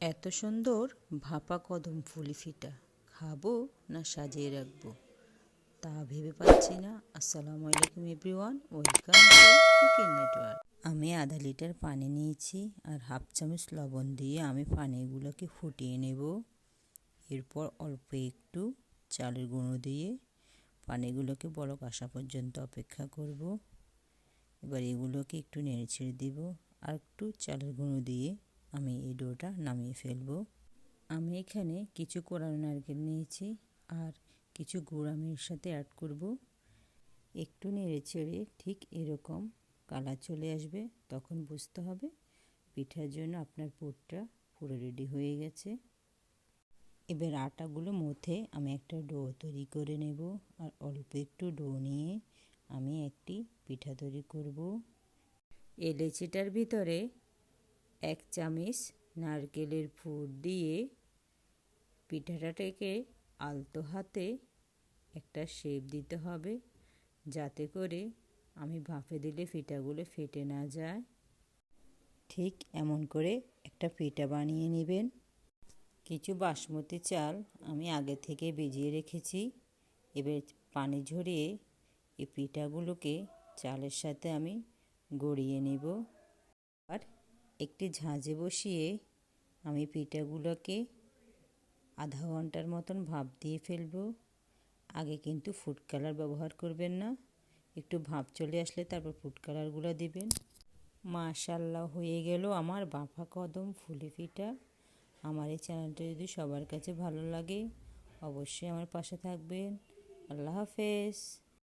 এত সুন্দর ভাপা কদম ফুলি ফিটা খাব না সাজিয়ে রাখব? তা ভেবে পাচ্ছি না। আসসালামু আলাইকুম everyone, welcome to cooking network. আমি আধা লিটার পানি নিয়েছি আর হাফ চামচ লবণ দিয়ে আমি পানিগুলোকে ফুটিয়ে নেব। এরপর অল্প একটু চালের গুঁড়ো দিয়ে পানিগুলোকে বলক আসা পর্যন্ত অপেক্ষা করব। এবার এগুলোকে একটু নেড়ে ছেড়ে দিব আর একটু চালের গুঁড়ো দিয়ে আমি এই ডোটা নামিয়ে ফেলব। আমি এখানে কিছু কোরানো নারকেল নিয়েছি আর কিছু গুড় আমি এর সাথে অ্যাড করব। একটু নেড়ে চেড়ে ঠিক এরকম কালার চলে আসবে, তখন বুঝতে হবে পিঠার জন্য আপনার পুরটা পুরো রেডি হয়ে গেছে। এবার আটাগুলো মধ্যে আমি একটা ডো তৈরি করে নেব আর অল্প একটু ডো নিয়ে আমি একটি পিঠা তৈরি করব। এই লেচিটার ভিতরে এক চামচ নারকেলের ফুড দিয়ে পিঠাটাকে আলতো হাতে একটা শেপ দিতে হবে যাতে করে আমি ভাপে দিলে পিঠাগুলো ফেটে না যায়। ঠিক এমন করে একটা পিঠা বানিয়ে নেবেন। কিছু বাসমতি চাল আমি আগে থেকে ভিজিয়ে রেখেছি। এবার পানি ঝরিয়ে এই পিঠাগুলোকে চালের সাথে আমি গড়িয়ে নেব। আর একটি ঝাঁঝে বসিয়ে আমি পিঠাগুলোকে আধা ঘণ্টার মতন ভাপ দিয়ে ফেলব। আগে কিন্তু ফুড কালার ব্যবহার করবেন না। একটু ভাপ চলে আসলে তারপর ফুড কালারগুলো দিবেন। মাশাল্লাহ হয়ে গেল আমার বাফা কদম ফুলে পিঠা। আমার এই চ্যানেলটা যদি সবার কাছে ভালো লাগে, অবশ্যই আমার পাশে থাকবেন। আল্লাহ হাফেজ।